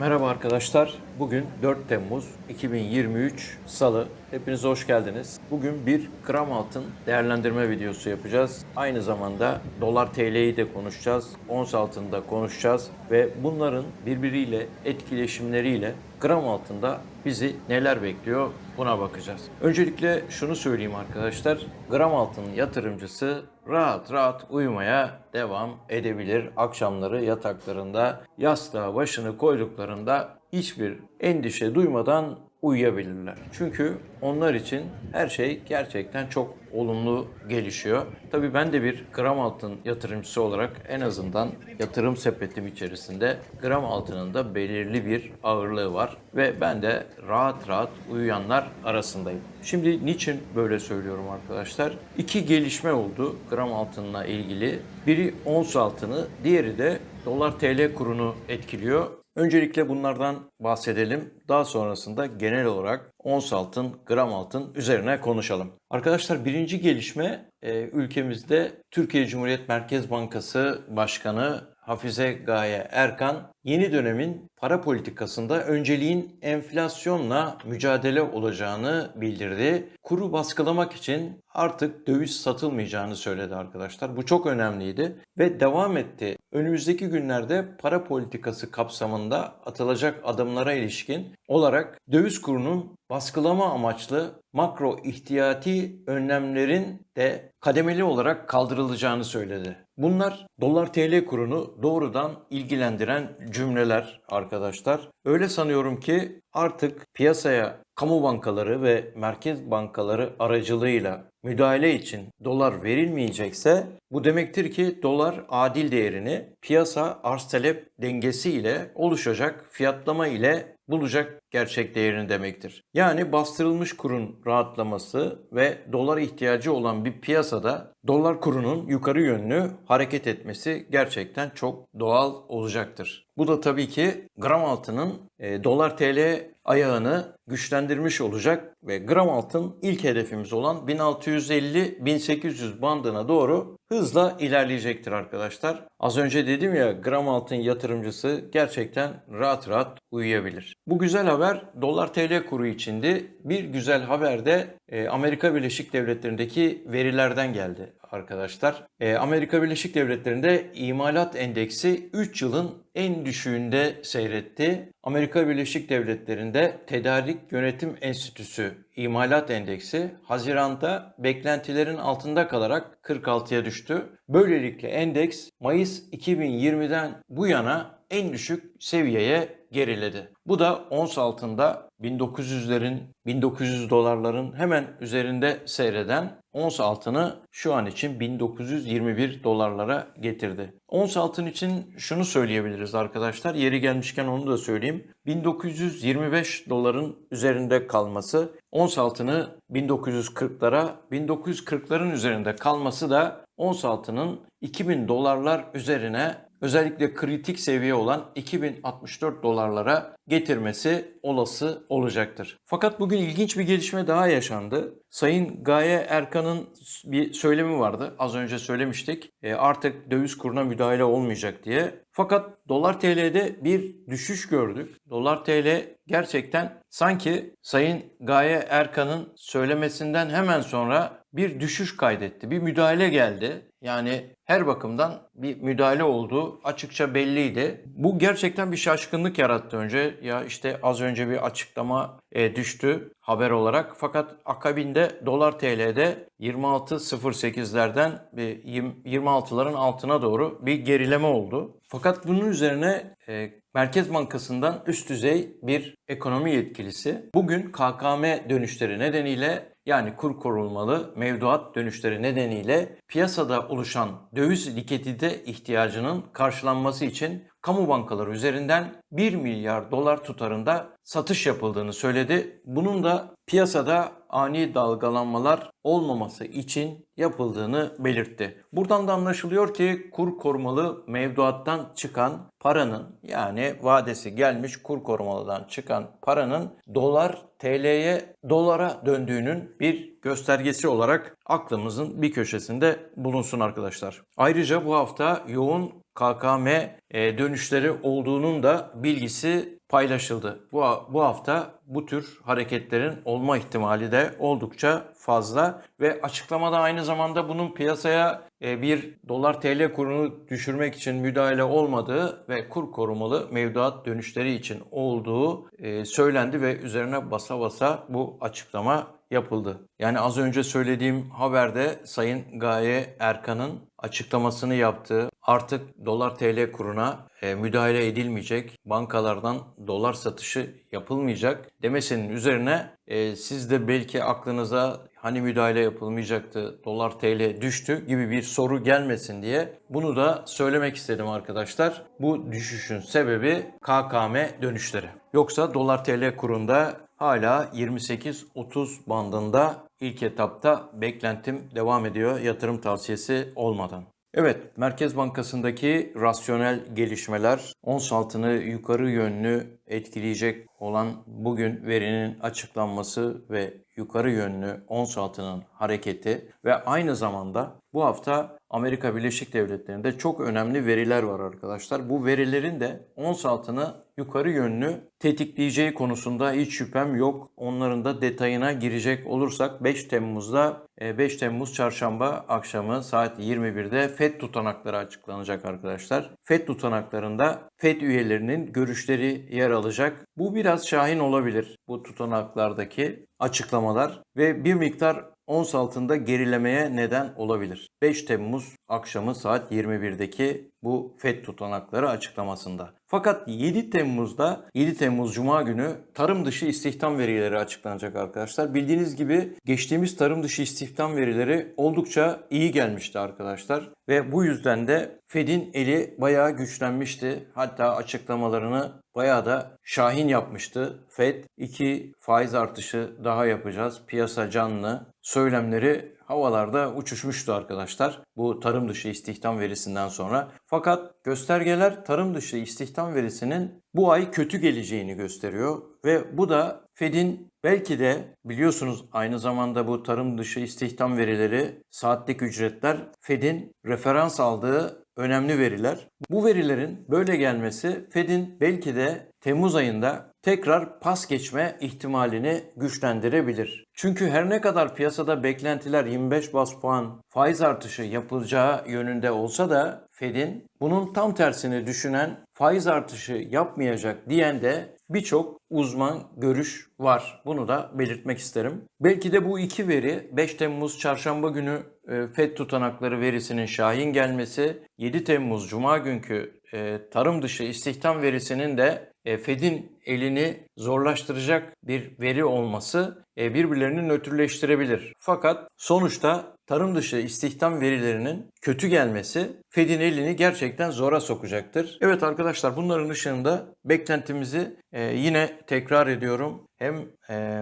Merhaba arkadaşlar. Bugün 4 Temmuz 2023 Salı. Hepiniz hoş geldiniz. Bugün bir gram altın değerlendirme videosu yapacağız. Aynı zamanda dolar TL'yi de konuşacağız. Ons altında konuşacağız ve bunların birbiriyle etkileşimleriyle gram altında bizi neler bekliyor buna bakacağız. Öncelikle şunu söyleyeyim arkadaşlar. Gram altın yatırımcısı rahat rahat uyumaya devam edebilir. Akşamları yataklarında yastığa başını koyduklarında hiçbir endişe duymadan uyuyabilirler. Çünkü onlar için her şey gerçekten çok olumlu gelişiyor. Tabii ben de bir gram altın yatırımcısı olarak en azından yatırım sepetim içerisinde gram altının da belirli bir ağırlığı var ve ben de rahat rahat uyuyanlar arasındayım. Şimdi niçin böyle söylüyorum arkadaşlar? İki gelişme oldu gram altınla ilgili. Biri ons altını, diğeri de dolar TL kurunu etkiliyor. Öncelikle bunlardan bahsedelim. Daha sonrasında genel olarak ons altın, gram altın üzerine konuşalım. Arkadaşlar birinci gelişme e, ülkemizde Türkiye Cumhuriyet Merkez Bankası Başkanı Hafize Gaye Erkan yeni dönemin para politikasında önceliğin enflasyonla mücadele olacağını bildirdi. Kuru baskılamak için artık döviz satılmayacağını söyledi arkadaşlar. Bu çok önemliydi ve devam etti. Önümüzdeki günlerde para politikası kapsamında atılacak adımlara ilişkin olarak döviz kurunun baskılama amaçlı makro ihtiyati önlemlerin de kademeli olarak kaldırılacağını söyledi. Bunlar dolar TL kurunu doğrudan ilgilendiren cümleler arkadaşlar. Öyle sanıyorum ki artık piyasaya kamu bankaları ve merkez bankaları aracılığıyla müdahale için dolar verilmeyecekse bu demektir ki dolar adil değerini piyasa arz talep dengesi ile oluşacak fiyatlama ile bulacak gerçek değerini demektir. Yani bastırılmış kurun rahatlaması ve dolar ihtiyacı olan bir piyasada dolar kurunun yukarı yönlü hareket etmesi gerçekten çok doğal olacaktır. Bu da tabii ki gram altının e, dolar TL ayağını güçlendirmiş olacak ve gram altın ilk hedefimiz olan 1650-1800 bandına doğru hızla ilerleyecektir arkadaşlar. Az önce dedim ya gram altın yatırımcısı gerçekten rahat rahat uyuyabilir. Bu güzel haber dolar TL kuru içindi. Bir güzel haber de e, Amerika Birleşik Devletleri'ndeki verilerden geldi arkadaşlar. E, Amerika Birleşik Devletleri'nde imalat endeksi 3 yılın en düşüğünde seyretti. Amerika Birleşik Devletleri'nde Tedarik Yönetim Enstitüsü imalat endeksi Haziran'da beklentilerin altında kalarak 46'ya düştü. Böylelikle endeks Mayıs 2020'den bu yana en düşük seviyeye geriledi. Bu da ons altında 1900'lerin 1900 dolarların hemen üzerinde seyreden ons altını şu an için 1921 dolarlara getirdi. Ons altın için şunu söyleyebiliriz arkadaşlar. Yeri gelmişken onu da söyleyeyim. 1925 doların üzerinde kalması, ons altını 1940'lara, 1940'ların üzerinde kalması da ons altının 2000 dolarlar üzerine özellikle kritik seviye olan 2064 dolarlara getirmesi olası olacaktır. Fakat bugün ilginç bir gelişme daha yaşandı. Sayın Gaye Erkan'ın bir söylemi vardı. Az önce söylemiştik. E, artık döviz kuruna müdahale olmayacak diye. Fakat dolar TL'de bir düşüş gördük. Dolar TL gerçekten sanki Sayın Gaye Erkan'ın söylemesinden hemen sonra bir düşüş kaydetti. Bir müdahale geldi. Yani her bakımdan bir müdahale olduğu açıkça belliydi. Bu gerçekten bir şaşkınlık yarattı önce. Ya işte az önce bir açıklama e, düştü haber olarak. Fakat akabinde dolar TL'de 26.08'lerden bir 26'ların altına doğru bir gerileme oldu. Fakat bunun üzerine e, Merkez Bankası'ndan üst düzey bir ekonomi yetkilisi bugün KKM dönüşleri nedeniyle yani kur korunmalı mevduat dönüşleri nedeniyle piyasada oluşan döviz likidite ihtiyacının karşılanması için kamu bankaları üzerinden 1 milyar dolar tutarında satış yapıldığını söyledi. Bunun da piyasada ani dalgalanmalar olmaması için yapıldığını belirtti. Buradan da anlaşılıyor ki kur korumalı mevduattan çıkan paranın yani vadesi gelmiş kur korumalıdan çıkan paranın dolar TL'ye dolara döndüğünün bir göstergesi olarak aklımızın bir köşesinde bulunsun arkadaşlar. Ayrıca bu hafta yoğun KKM e, dönüşleri olduğunun da bilgisi paylaşıldı. Bu, bu hafta bu tür hareketlerin olma ihtimali de oldukça fazla ve açıklamada aynı zamanda bunun piyasaya e, bir dolar TL kurunu düşürmek için müdahale olmadığı ve kur korumalı mevduat dönüşleri için olduğu e, söylendi ve üzerine basa basa bu açıklama yapıldı. Yani az önce söylediğim haberde Sayın Gaye Erkan'ın açıklamasını yaptığı artık dolar TL kuruna e, müdahale edilmeyecek, bankalardan dolar satışı yapılmayacak demesinin üzerine e, siz de belki aklınıza hani müdahale yapılmayacaktı, dolar TL düştü gibi bir soru gelmesin diye bunu da söylemek istedim arkadaşlar. Bu düşüşün sebebi KKM dönüşleri. Yoksa dolar TL kurunda hala 28-30 bandında ilk etapta beklentim devam ediyor yatırım tavsiyesi olmadan. Evet, Merkez Bankası'ndaki rasyonel gelişmeler ons altını yukarı yönlü etkileyecek olan bugün verinin açıklanması ve yukarı yönlü ons altının hareketi ve aynı zamanda bu hafta Amerika Birleşik Devletleri'nde çok önemli veriler var arkadaşlar. Bu verilerin de ons altını yukarı yönlü tetikleyeceği konusunda hiç şüphem yok. Onların da detayına girecek olursak 5 Temmuz'da 5 Temmuz çarşamba akşamı saat 21'de FED tutanakları açıklanacak arkadaşlar. FED tutanaklarında FED üyelerinin görüşleri yer alacak. Bu biraz şahin olabilir bu tutanaklardaki açıklamalar ve bir miktar ons altında gerilemeye neden olabilir. 5 Temmuz akşamı saat 21'deki bu FED tutanakları açıklamasında. Fakat 7 Temmuz'da 7 Temmuz Cuma günü tarım dışı istihdam verileri açıklanacak arkadaşlar. Bildiğiniz gibi geçtiğimiz tarım dışı istihdam verileri oldukça iyi gelmişti arkadaşlar. Ve bu yüzden de Fed'in eli bayağı güçlenmişti. Hatta açıklamalarını bayağı da şahin yapmıştı. Fed 2 faiz artışı daha yapacağız. Piyasa canlı söylemleri havalarda uçuşmuştu arkadaşlar. Bu tarım dışı istihdam verisinden sonra. Fakat göstergeler tarım dışı istihdam verisinin bu ay kötü geleceğini gösteriyor ve bu da Fed'in belki de biliyorsunuz aynı zamanda bu tarım dışı istihdam verileri, saatlik ücretler Fed'in referans aldığı önemli veriler. Bu verilerin böyle gelmesi Fed'in belki de Temmuz ayında tekrar pas geçme ihtimalini güçlendirebilir. Çünkü her ne kadar piyasada beklentiler 25 bas puan faiz artışı yapılacağı yönünde olsa da Fed'in bunun tam tersini düşünen faiz artışı yapmayacak diyen de birçok uzman görüş var. Bunu da belirtmek isterim. Belki de bu iki veri 5 Temmuz çarşamba günü e, FED tutanakları verisinin şahin gelmesi, 7 Temmuz cuma günkü e, tarım dışı istihdam verisinin de e, Fed'in elini zorlaştıracak bir veri olması birbirlerini nötrleştirebilir. Fakat sonuçta tarım dışı istihdam verilerinin kötü gelmesi Fed'in elini gerçekten zora sokacaktır. Evet arkadaşlar bunların ışığında beklentimizi yine tekrar ediyorum. Hem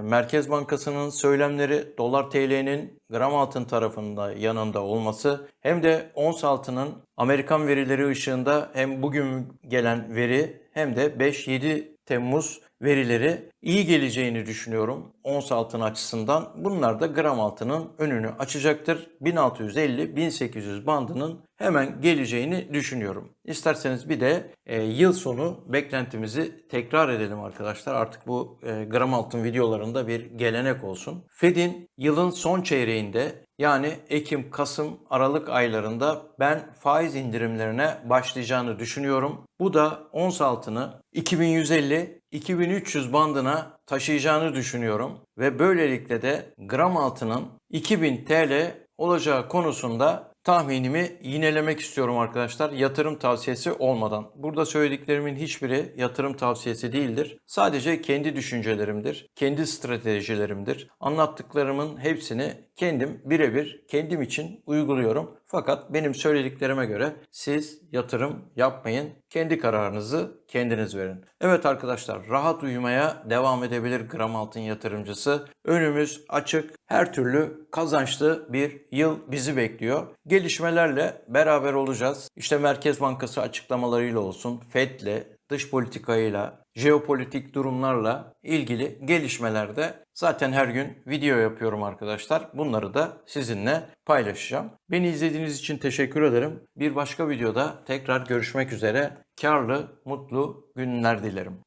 Merkez Bankası'nın söylemleri dolar TL'nin gram altın tarafında yanında olması hem de ons altının Amerikan verileri ışığında hem bugün gelen veri hem de 5-7 Temmuz verileri iyi geleceğini düşünüyorum ons altın açısından. Bunlar da gram altının önünü açacaktır. 1650-1800 bandının hemen geleceğini düşünüyorum. İsterseniz bir de e, yıl sonu beklentimizi tekrar edelim arkadaşlar. Artık bu e, gram altın videolarında bir gelenek olsun. Fed'in yılın son çeyreğinde yani Ekim, Kasım, Aralık aylarında ben faiz indirimlerine başlayacağını düşünüyorum. Bu da ons altını 2150-2300 bandına taşıyacağını düşünüyorum ve böylelikle de gram altının 2000 TL olacağı konusunda tahminimi yinelemek istiyorum arkadaşlar. Yatırım tavsiyesi olmadan. Burada söylediklerimin hiçbiri yatırım tavsiyesi değildir. Sadece kendi düşüncelerimdir, kendi stratejilerimdir. Anlattıklarımın hepsini kendim birebir kendim için uyguluyorum. Fakat benim söylediklerime göre siz yatırım yapmayın. Kendi kararınızı kendiniz verin. Evet arkadaşlar rahat uyumaya devam edebilir gram altın yatırımcısı. Önümüz açık. Her türlü kazançlı bir yıl bizi bekliyor. Gelişmelerle beraber olacağız. İşte Merkez Bankası açıklamalarıyla olsun, FED'le, dış politikayla, jeopolitik durumlarla ilgili gelişmelerde zaten her gün video yapıyorum arkadaşlar. Bunları da sizinle paylaşacağım. Beni izlediğiniz için teşekkür ederim. Bir başka videoda tekrar görüşmek üzere. Karlı, mutlu günler dilerim.